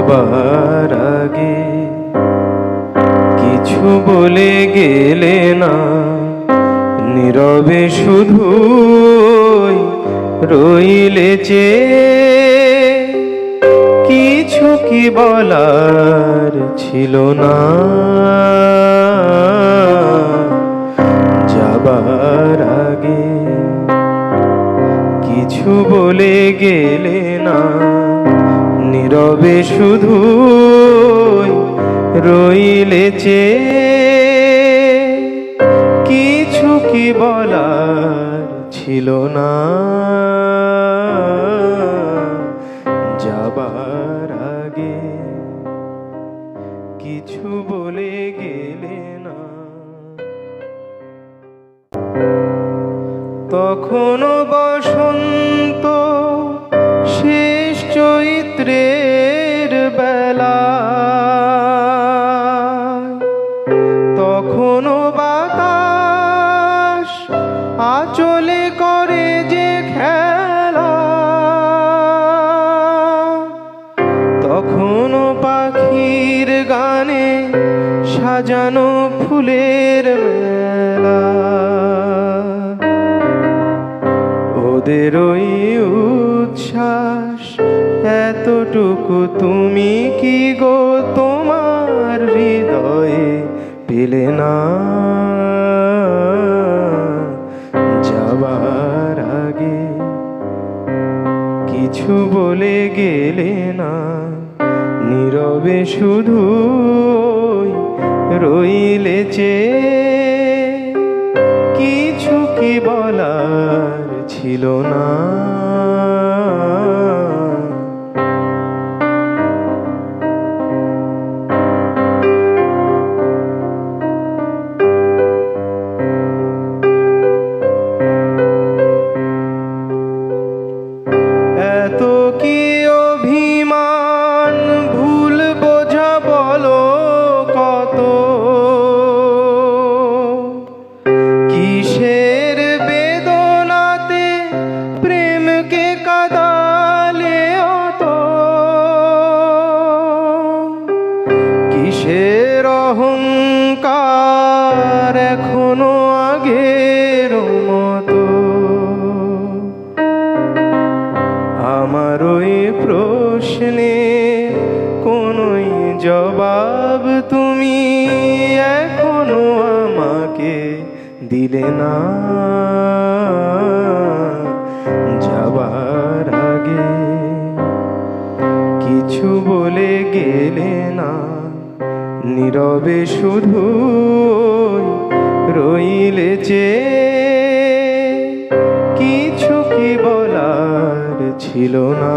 যাবার আগে কিছু বলে গেলে না। নীরবে শুধু রইলে যে কিছু কি বলার ছিল না। যাবার আগে কিছু বলে গেলে না। নীরবে শুধু রইলে যে কিছু কি বলার ছিল না। যাবার আগে কিছু বলে গেলে না। তখনও তখনও বাতাস আচলে করে যে খেলা। তখনও পাখির গানে সাজানো ফুলের মেলা। ওদের ওই উচ্ছ্বাস, এতটুকু তুমি কি গো তোমার? না। যাবার আগে কিছু বলে গেলে না। নীরবে শুধু রইলে যে কিছু কি বলার ছিল না। এখনও আগের মতো। আমার ওই প্রশ্নে কোনোই জবাব তুমি এখনও আমাকে দিলে না। যাবার আগে কিছু বলে গেলে না, নীরবে শুধু রইলে যে কিছু কি বলার ছিল না।